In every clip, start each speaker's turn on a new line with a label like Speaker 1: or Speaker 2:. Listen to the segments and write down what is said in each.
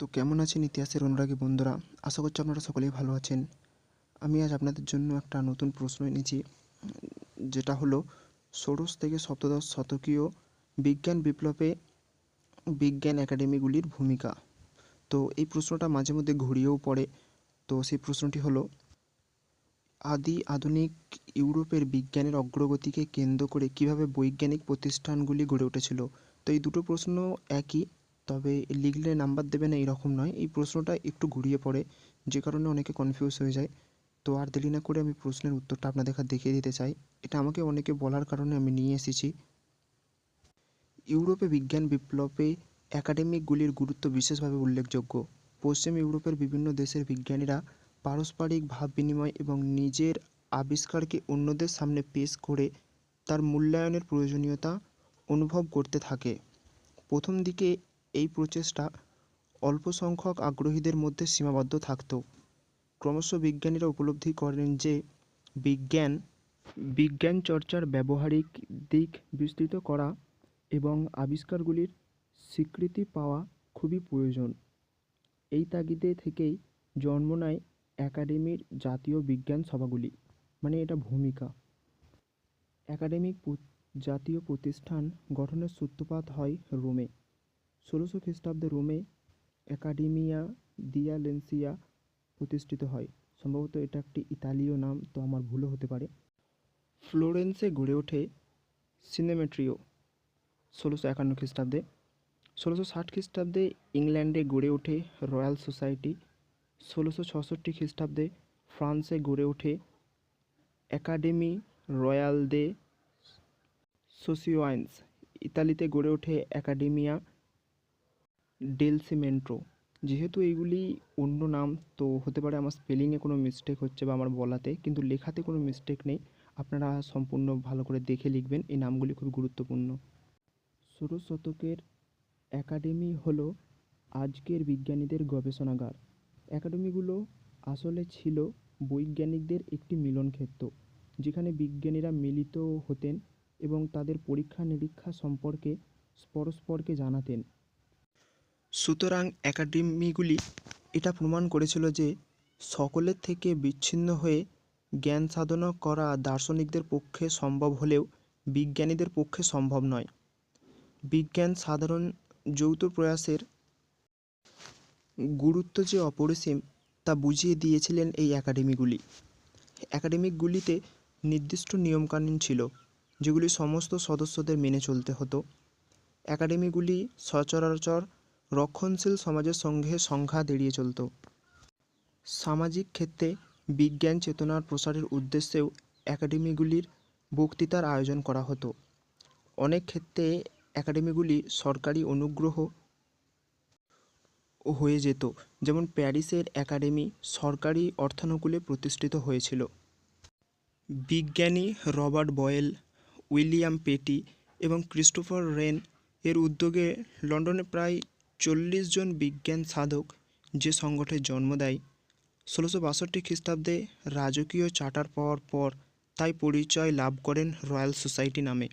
Speaker 1: তো কেমন আছেন ইতিহাসের অনুরাগী বন্ধুরা? আশা করছি আপনারা সকলেই ভালো আছেন। আমি আজ আপনাদের জন্য একটা নতুন প্রশ্ন এনেছি, যেটা হলো, ষোড়শ থেকে সপ্তদশ শতকীয় বিজ্ঞান বিপ্লবে বিজ্ঞান একাডেমিগুলির ভূমিকা। তো এই প্রশ্নটা মাঝে মধ্যে ঘুরিয়েও পড়ে। তো সেই প্রশ্নটি হলো, আদি আধুনিক ইউরোপের বিজ্ঞানের অগ্রগতিকে কেন্দ্র করে কীভাবে বৈজ্ঞানিক প্রতিষ্ঠানগুলি গড়ে উঠেছিল? তো এই দুটো প্রশ্ন একই। তবে লিখলে নাম্বার দেবে না এরকম নয়। এই প্রশ্নটা একটু ঘুরিয়ে পড়ে, যে কারণে অনেকে কনফিউজ হয়ে যায়। তো আর দেরি না করে আমি প্রশ্নের উত্তরটা আপনাদের দেখিয়ে দিতে চাই। এটা আমাকে অনেকে বলার কারণে আমি নিয়ে এসেছি। ইউরোপে বিজ্ঞান বিপ্লবে একাডেমিকগুলির গুরুত্ব বিশেষভাবে উল্লেখযোগ্য। পশ্চিম ইউরোপের বিভিন্ন দেশের বিজ্ঞানীরা পারস্পরিক ভাব বিনিময় এবং নিজের আবিষ্কারকে অন্যদের সামনে পেশ করে তার মূল্যায়নের প্রয়োজনীয়তা অনুভব করতে থাকে। প্রথম দিকে এই প্রচেষ্টা অল্প সংখ্যক আগ্রহীদের মধ্যে সীমাবদ্ধ থাকত। ক্রমশ বিজ্ঞানীরা উপলব্ধি করেন যে, বিজ্ঞান বিজ্ঞান চর্চার ব্যবহারিক দিক বিস্তৃত করা এবং আবিষ্কারগুলির স্বীকৃতি পাওয়া খুবই প্রয়োজন। এই তাগিদে থেকেই জন্ম নেয় একাডেমির জাতীয় বিজ্ঞান সভাগুলি মানে এটা ভূমিকা। একাডেমিক জাতীয় প্রতিষ্ঠান গঠনের সূত্রপাত হয় রোমে। ষোলোশো খ্রিস্টাব্দে রোমে অ্যাকাডেমিয়া দিয়া লেন্সিয়া প্রতিষ্ঠিত হয়। সম্ভবত এটা একটি ইতালীয় নাম, তো আমার ভুলও হতে পারে। ফ্লোরেন্সে গড়ে ওঠে সিনেমেট্রিও ষোলোশো একান্ন খ্রিস্টাব্দে। ষোলোশো ষাট খ্রিস্টাব্দে ইংল্যান্ডে গড়ে ওঠে রয়্যাল সোসাইটি। ষোলোশো ছষট্টি খ্রিস্টাব্দে ফ্রান্সে গড়ে ওঠে অ্যাকাডেমি রয়্যাল দে সোসিওয়াইন্স। ইতালিতে গড়ে ওঠে অ্যাকাডেমিয়া ডেল সিমেন্ট্রো যেহেতু এইগুলি অন্য নাম, তো হতে পারে আমার স্পেলিংয়ে কোনো মিস্টেক হচ্ছে বা আমার বলাতে, কিন্তু লেখাতে কোনো মিস্টেক নেই। আপনারা সম্পূর্ণ ভালো করে দেখে লিখবেন, এই নামগুলি খুব গুরুত্বপূর্ণ। ষোড়শ শতকের একাডেমি হলো আজকের বিজ্ঞানীদের গবেষণাগার। একাডেমিগুলো আসলে ছিল বৈজ্ঞানিকদের একটি মিলনক্ষেত্র, যেখানে বিজ্ঞানীরা মিলিত হতেন এবং তাদের পরীক্ষা নিরীক্ষা সম্পর্কে পরস্পরকে জানাতেন। সুতরাং একাডেমিগুলি এটা প্রমাণ করেছিল যে সকলের থেকে বিচ্ছিন্ন হয়ে জ্ঞান সাধনা করা দার্শনিকদের পক্ষে সম্ভব হলেও বিজ্ঞানীদের পক্ষে সম্ভব নয়। বিজ্ঞান সাধারণ যৌথ প্রয়াসের গুরুত্ব যে অপরিসীম তা বুঝিয়ে দিয়েছিলেন এই একাডেমিগুলি। একাডেমিকগুলিতে নির্দিষ্ট নিয়মকানুন ছিল, যেগুলি সমস্ত সদস্যদের মেনে চলতে হতো। একাডেমিগুলি সচরাচর রক্ষণশীল সমাজের সঙ্গে সংঘাত এড়িয়ে চলত। সামাজিক ক্ষেত্রে বিজ্ঞান চেতনার প্রসারের উদ্দেশ্যেও একাডেমিগুলির বক্তৃতার আয়োজন করা হতো। অনেক ক্ষেত্রে একাডেমিগুলি সরকারি অনুগ্রহ হয়ে যেত, যেমন প্যারিসের একাডেমি সরকারি অর্থানুকূলে প্রতিষ্ঠিত হয়েছিল। বিজ্ঞানী রবার্ট বয়েল, উইলিয়াম পেটি এবং ক্রিস্টোফার রেন এর উদ্যোগে লন্ডনে প্রায় চল্লিশ জন বিজ্ঞান সাধক যে সংগঠনের জন্ম দেয়, ষোলোশো বাষট্টি খ্রিস্টাব্দে রাজকীয় চার্টার পাওয়ার পর তাই পরিচয় লাভ করেন রয়্যাল সোসাইটি নামে।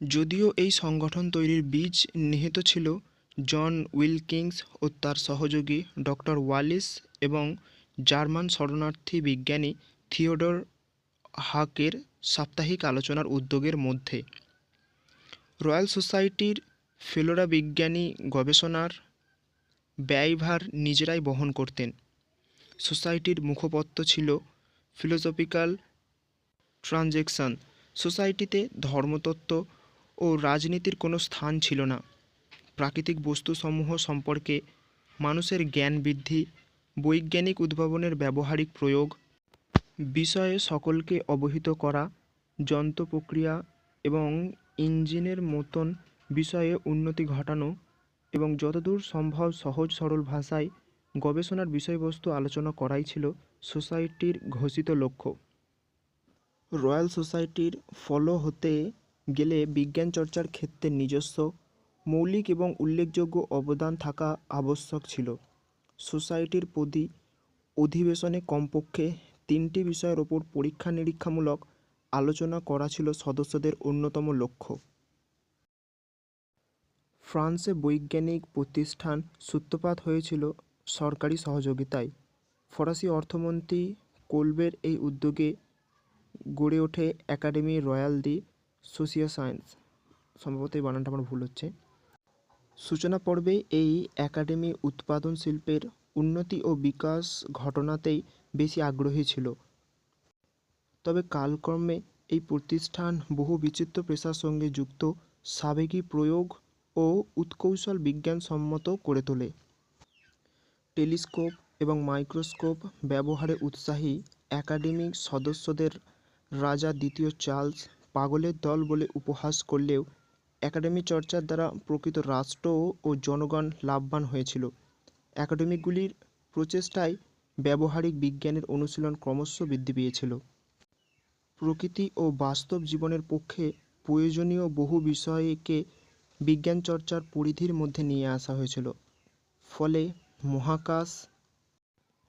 Speaker 1: যদিও এই সংগঠন তৈরির বীজ নিহিত ছিল, জন উইলকিংস ও তার সহযোগী ডক্টর ওয়ালিস এবং জার্মান শরণার্থী বিজ্ঞানী থিওডর হাকের সাপ্তাহিক আলোচনার উদ্যোগের মধ্যে। রয়্যাল সোসাইটির ফেলোরা বিজ্ঞানী, গবেষণার ব্যয়ভার নিজেরাই বহন করতেন। সোসাইটির মুখপত্র ছিল ফিলোসফিক্যাল ট্রানজেকশন। সোসাইটিতে ধর্মতত্ত্ব ও রাজনীতির কোনো স্থান ছিল না। প্রাকৃতিক বস্তুসমূহ সম্পর্কে মানুষের জ্ঞান বৃদ্ধি, বৈজ্ঞানিক উদ্ভাবনের ব্যবহারিক প্রয়োগ, বিষয়ে সকলকে অবহিত করা যন্ত্র প্রক্রিয়া এবং ইঞ্জিনের মতন বিষয়ে উন্নতি ঘটানো এবং যতদূর সম্ভব সহজ সরল ভাষায় গবেষণার বিষয়বস্তু আলোচনা করাই ছিল সোসাইটির ঘোষিত লক্ষ্য। রয়্যাল সোসাইটির ফলো হতে গেলে বিজ্ঞান চর্চার ক্ষেত্রে নিজস্ব, মৌলিক এবং উল্লেখযোগ্য অবদান থাকা আবশ্যক ছিল। সোসাইটির প্রতি অধিবেশনে কমপক্ষে তিনটি বিষয়ের ওপর পরীক্ষা নিরীক্ষামূলক আলোচনা করা ছিল সদস্যদের অন্যতম লক্ষ্য। ফ্রান্সে বৈজ্ঞানিক প্রতিষ্ঠান সূত্রপাত হয়েছিল সরকারি সহযোগিতায়। ফরাসি অর্থমন্ত্রী কোলবের এই উদ্যোগে গড়ে ওঠে একাডেমি রয়্যাল দি সোসিয়েসায়েন্স সম্ভবত এই বানানটা আমার ভুল হচ্ছে। সূচনা পর্বে এই একাডেমি উৎপাদন শিল্পের উন্নতি ও বিকাশ ঘটনাতেই বেশি আগ্রহী ছিল। তবে কালক্রমে এই প্রতিষ্ঠান বহু বিচিত্র পেশার সঙ্গে যুক্ত। সাবেকি প্রয়োগ ও উৎকৌশল বিজ্ঞানসম্মত করে তোলে। টেলিস্কোপ এবং মাইক্রোস্কোপ ব্যবহারে উৎসাহী একাডেমিক সদস্যদের রাজা দ্বিতীয় চার্লস পাগলের দল বলে উপহাস করলেও একাডেমি চর্চার দ্বারা প্রকৃত রাষ্ট্র ও জনগণ লাভবান হয়েছিল। একাডেমিগুলির প্রচেষ্টায় ব্যবহারিক বিজ্ঞানের অনুশীলন ক্রমশ বৃদ্ধি পেয়েছিল। প্রকৃতি ও বাস্তব জীবনের পক্ষে প্রয়োজনীয় বহু বিষয়কে বিজ্ঞান চর্চার পরিধির মধ্যে নিয়ে আসা হয়েছিল। ফলে মহাকাশ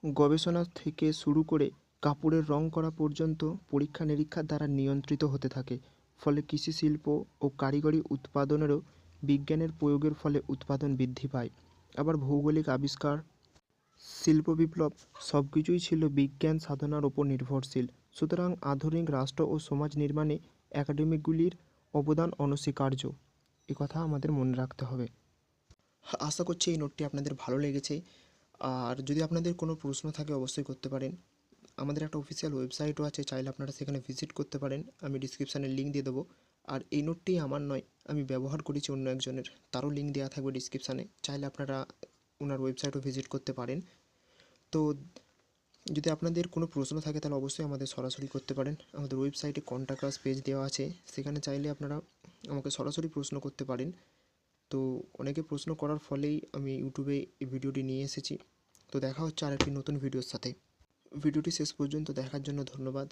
Speaker 1: গবেষণা থেকে শুরু করে কাপড়ের রং করা পর্যন্ত পরীক্ষা নিরীক্ষার দ্বারা নিয়ন্ত্রিত হতে থাকে। ফলে কৃষি শিল্প ও কারিগরি উৎপাদনেরও বিজ্ঞানের প্রয়োগের ফলে উৎপাদন বৃদ্ধি পায়। আবার ভৌগোলিক আবিষ্কার, শিল্প বিপ্লব সব কিছুই ছিল বিজ্ঞান সাধনার ওপর নির্ভরশীল। সুতরাং আধুনিক রাষ্ট্র ও সমাজ নির্মাণে একাডেমিগুলির অবদান অনস্বীকার্য। এ কথা আমাদের মনে রাখতে হবে। আশা করছি এই নোটটি আপনাদের ভালো লেগেছে। আর যদি আপনাদের কোনো প্রশ্ন থাকে, অবশ্যই করতে পারেন। আমাদের একটা অফিসিয়াল ওয়েবসাইটও আছে, চাইলে আপনারা সেখানে ভিজিট করতে পারেন। আমি ডিসক্রিপশানে লিঙ্ক দিয়ে দেবো। আর এই নোটটি আমার নয়, আমি ব্যবহার করেছি অন্য একজনের। তারও লিঙ্ক দেওয়া থাকবে ডিসক্রিপশানে চাইলে আপনারা ওনার ওয়েবসাইটও ভিজিট করতে পারেন। তো যদি আপনাদের কোনো প্রশ্ন থাকে, তাহলে অবশ্যই আমাদের সরাসরি করতে পারেন। আমাদের ওয়েবসাইটে কন্ট্যাক্ট পেজ দেওয়া আছে। সেখানে চাইলে আপনারা আমাকে সরাসরি প্রশ্ন করতে পারেন। তো অনেকে প্রশ্ন করার ফলেই আমি ইউটিউবে এই ভিডিওটি নিয়ে এসেছি। তো দেখা হচ্ছে আরেকটি নতুন ভিডিওর সাথে। ভিডিওটি শেষ পর্যন্ত দেখার জন্য ধন্যবাদ।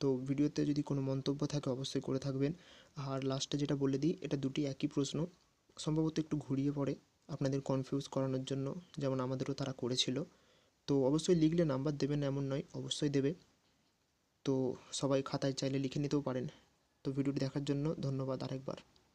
Speaker 1: তো ভিডিওতে যদি কোনো মন্তব্য থাকে অবশ্যই করে থাকবেন। আর লাস্টে যেটা বলে দিই, এটা দুটি একই প্রশ্ন। সম্ভবত একটু ঘুরিয়ে পড়ে আপনাদের কনফিউজ করানোর জন্য, যেমন আমাদেরও তারা করেছিল। তো অবশ্যই লিখলে নাম্বার দেবেন এমন নয়, অবশ্যই দেবে। তো সবাই খাতায় চাইলে লিখে নিতেও পারেন। তো ভিডিওটি দেখার জন্য ধন্যবাদ আরেকবার।